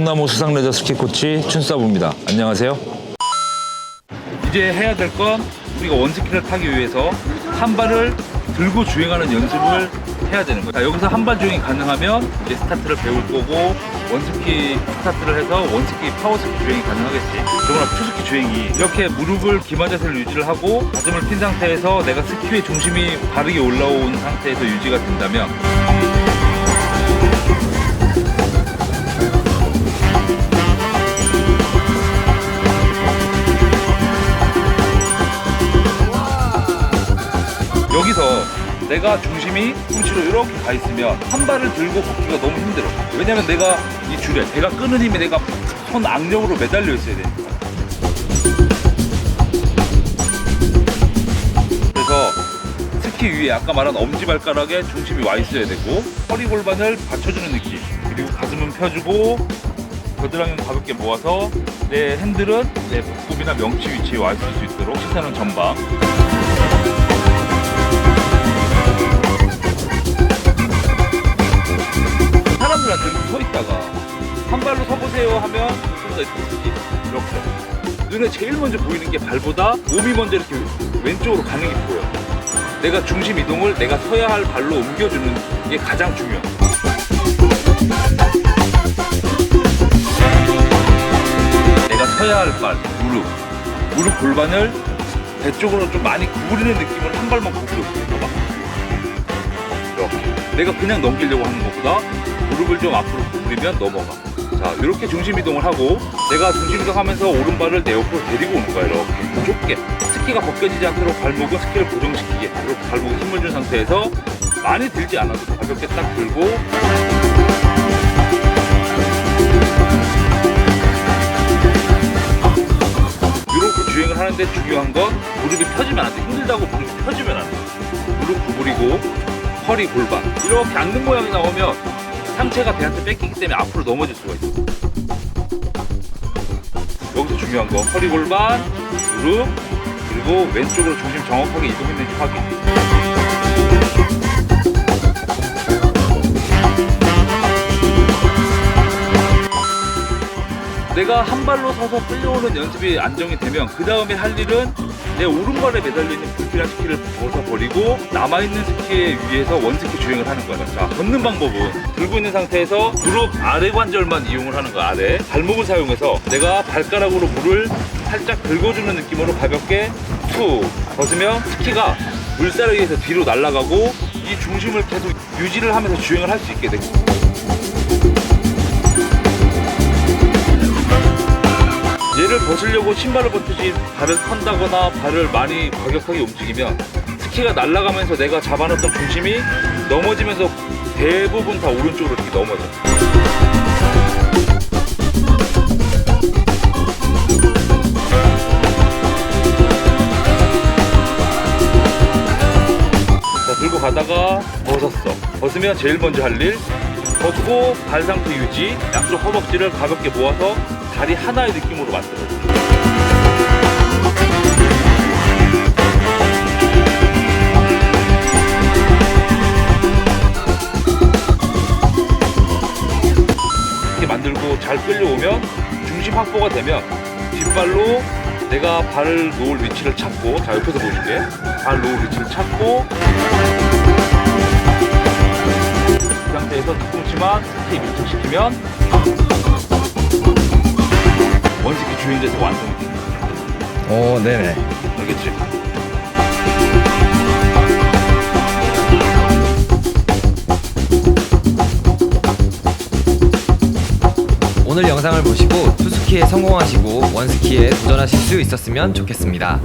오동나무 수상레저 스키 코치 춘사부입니다. 안녕하세요. 이제 해야 될 건 우리가 원스키를 타기 위해서 한 발을 들고 주행하는 연습을 해야 되는 거예요. 자, 여기서 한 발 주행이 가능하면 이제 스타트를 배울 거고 원스키 스타트를 해서 원스키 파워스키 주행이 가능하겠지. 저거나 투스키 주행이 이렇게 무릎을 기마 자세를 유지를 하고 가슴을 핀 상태에서 내가 스키의 중심이 바르게 올라온 상태에서 유지가 된다면 내가 중심이 꿈치로 이렇게 가 있으면 한 발을 들고 걷기가 너무 힘들어. 왜냐면 내가 이 줄에 배가 끄는 힘에 내가 손 악력으로 매달려 있어야 되니까. 그래서 스키 위에 아까 말한 엄지발가락에 중심이 와 있어야 되고 허리 골반을 받쳐주는 느낌 그리고 가슴은 펴주고 겨드랑이는 가볍게 모아서 내 핸들은 내 복부이나 명치 위치에 와 있을 수 있도록 시선은 전방 좀더 이렇게 눈에 제일 먼저 보이는 게 발보다 몸이 먼저 이렇게 왼쪽으로 가는 게 보여 내가 중심 이동을 내가 서야 할 발로 옮겨주는 게 가장 중요해 내가 서야 할 발, 무릎. 무릎 골반을 배 쪽으로 좀 많이 구부리는 느낌을 한 발만 구부려 봐봐. 이렇게. 내가 그냥 넘기려고 하는 것보다 무릎을 좀 앞으로 구부리면 넘어가 자 이렇게 중심 이동을 하고 내가 중심 이동하면서 오른발을 내 옆으로 데리고 오는 거야 이렇게. 좁게. 스키가 벗겨지지 않도록 발목은 스키를 고정시키게. 이렇게 발목에 힘을 준 상태에서 많이 들지 않아도 가볍게 딱 들고. 이렇게 주행을 하는데 중요한 건 무릎이 펴지면 안 돼. 힘들다고 무릎이 펴지면 안 돼. 무릎 구부리고 허리 골반. 이렇게 앉는 모양이 나오면 상체가 배한테 뺏기기 때문에 앞으로 넘어질 수가 있어. 여기서 중요한 거 허리 골반 무릎 그리고 왼쪽으로 중심 정확하게 이동했는지 확인. 내가 한 발로 서서 끌려오는 연습이 안정이 되면 그 다음에 할 일은 내 오른발에 매달려 있는 불필요한 스키를 벗어버리고 남아있는 스키에 위에서 원스키 주행을 하는 거야. 자, 걷는 방법은 들고 있는 상태에서 무릎 아래 관절만 이용을 하는 거야. 아래 발목을 사용해서 내가 발가락으로 물을 살짝 긁어주는 느낌으로 가볍게 툭 벗으면 스키가 물살에 서 뒤로 날아가고 이 중심을 계속 유지를 하면서 주행을 할 수 있게 얘 벗으려고 신발을 벗듯이 발을 턴다거나 발을 많이 과격하게 움직이면 스키가 날아가면서 내가 잡아놨던 중심이 넘어지면서 대부분 다 오른쪽으로 이렇게 넘어져. 자, 들고 가다가 벗었어. 벗으면 제일 먼저 할 일, 벗고 발 상태 유지, 양쪽 허벅지를 가볍게 모아서 다리 하나의 느낌으로 만들어줘. 이렇게 만들고 잘 끌려오면 중심 확보가 되면 뒷발로 내가 발을 놓을 위치를 찾고 자 옆에서 보여줄게 발 놓을 위치를 찾고 이 상태에서 뒤꿈치만 스키 밀착시키면 원스키 주행 자세 완성이 돼 오, 네네. 알겠지? 오늘 영상을 보시고 투스키에 성공하시고 원스키에 도전하실 수 있었으면 좋겠습니다.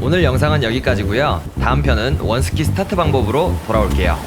오늘 영상은 여기까지고요. 다음 편은 원스키 스타트 방법으로 돌아올게요.